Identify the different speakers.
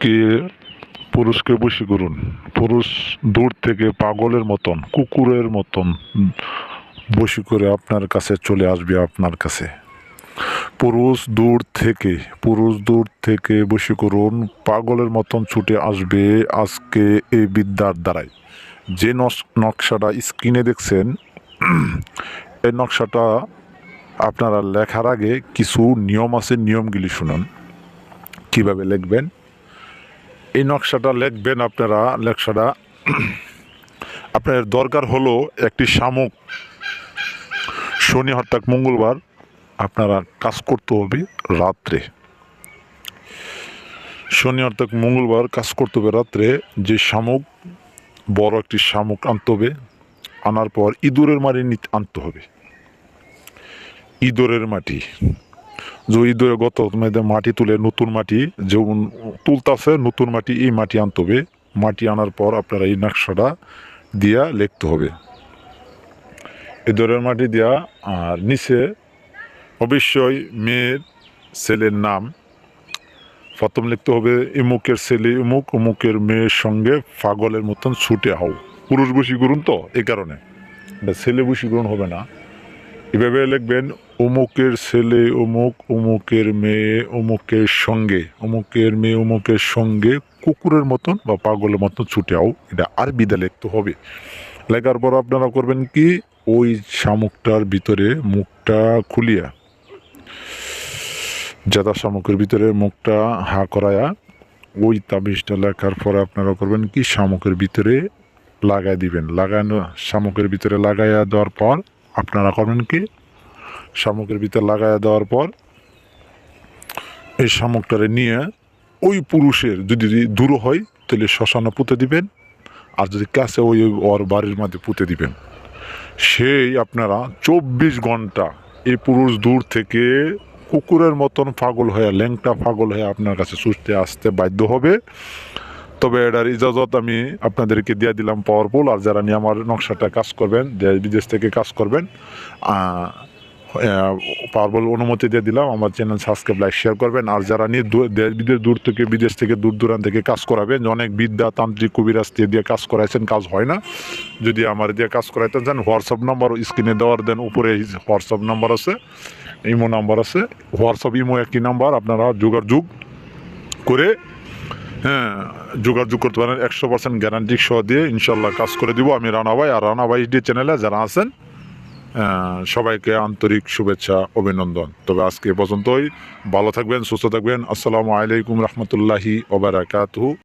Speaker 1: পুরুষকে পুরুষকে বসি করুন? পুরুষ দূর থেকে পাগলের মতন, কুকুরের মতন বসি করে আপনার কাছে চলে আসবে, আপনার কাছে। পুরুষ দূর থেকে, পুরুষ দূর থেকে বসে করুন, পাগলের মতন ছুটে আসবে আজকে এই বিদ্যার দ্বারাই যে নকশাটা স্ক্রিনে দেখছেন, এই নকশাটা আপনারা লেখার আগে কিছু নিয়ম আছে, নিয়মগুলি শুনুন। কীভাবে লিখবেন? এই নকশাটা লিখবেন আপনারা লেখাটা আপনার দরকার হলো একটি শামুক। শনি হর্তাক মঙ্গলবার আপনারা কাজ করতে হবে রাত্রে। শনি, অর্থাৎ মঙ্গলবার কাজ করতে হবে রাত্রে। যে শামুক, বড় একটি শামুক আনতে হবে। আনার পর ইঁদুরের মাটি নিতে আনতে হবে। ইঁদুরের মাটি। যে ইঁদুরে গত মাটি তুলে নতুন মাটি যেমন তুলতাছে, নতুন মাটি এই মাটি আনতে হবে। মাটি আনার পর আপনারা এই নকশাটা দিয়া লিখতে হবে। ইঁদুরের মাটি দেওয়া আর নিচে অবশ্যই মেয়ের ছেলের নাম। প্রথম লিখতে হবে, ইমুকের ছেলে ইমুক, অমুকের মেয়ের সঙ্গে পাগলের মতন ছুটে হও পুরুষ বশীকরণ তো এই কারণে। ছেলে বশীকরণ হবে না। এভাবে লিখবেন অমুকের ছেলে অমুক অমুকের মেয়ে অমুকের সঙ্গে। অমুকের মেয়ে অমুকের সঙ্গে কুকুরের মতন বা পাগলের মতন ছুটে আও, এটা আরবিতে লিখতে হবে। লেখার পর আপনারা করবেন কি? ওই শামুকটার ভিতরে মুখটা খুলিয়া জাদা শামুকের ভিতরে মুখটা হা করায়া, ওই তাবিজটা লেখার পরে আপনারা করবেন কি? শামুকের ভিতরে লাগাই দিবেন। লাগানো, শামুকের ভিতরে লাগাইয়া দেওয়ার পর আপনারা করবেন কি? শামুকের ভিতরে লাগাইয়া দেওয়ার পর এই শামুকটারে নিয়ে ওই পুরুষের যদি দূর হয়, তাহলে শ্মশানে পুঁতে দিবেন, আর যদি কাছে ওই ওর বাড়ির মধ্যে পুঁতে দিবেন। সেই আপনারা চব্বিশ ঘণ্টা এই পুরুষ দূর থেকে কুকুরের মতন পাগল হয়ে, ল্যাংটা পাগল হয়ে আপনার কাছে সুস্থে আসতে বাধ্য হবে। তবে এটার ইজাজত আমি আপনাদেরকে দিয়ে দিলাম পাওয়ারফুল আর যারা নিয়ে আমার নকশাটা কাজ করবেন, দেশ বিদেশ থেকে কাজ করবেন পাওয়ারফুল অনুমতি দিয়ে দিলাম, আমার চ্যানেল সাবস্ক্রাইব লাইক শেয়ার করবেন, আর যারা নিয়ে দেশ বিদেশ, দূর থেকে, বিদেশ থেকে, দূর দূরান্ত থেকে কাজ করাবেন, অনেক বিদ্যা, তান্ত্রিক, কবিরাজ দিয়ে কাজ করাইছেন, কাজ হয় না। যদি আমার দিয়ে কাজ করাইতে চান হোয়াটসঅ্যাপ নাম্বার স্ক্রিনে দেওয়ার দেন, উপরে হোয়াটসঅ্যাপ নাম্বার আছে ইমো নাম্বার আছে হোয়াটসঅ্যাপ ইমো একই নাম্বার আপনারা যোগাযোগ করে হ্যাঁ যোগাযোগ করতে পারেন, একশো পার্সেন্ট গ্যারান্টি সহ দিয়ে ইনশাল্লাহ কাজ করে দিব। আমি রানা ভাই, আর রানা ভাই ডি চ্যানেলে যারা আছেন সবাইকে আন্তরিক শুভেচ্ছা, অভিনন্দন। তবে আজকে পর্যন্তই। ভালো থাকবেন, সুস্থ থাকবেন। আসসালামু আলাইকুম রহমতুল্লাহি ওবরাকাতহু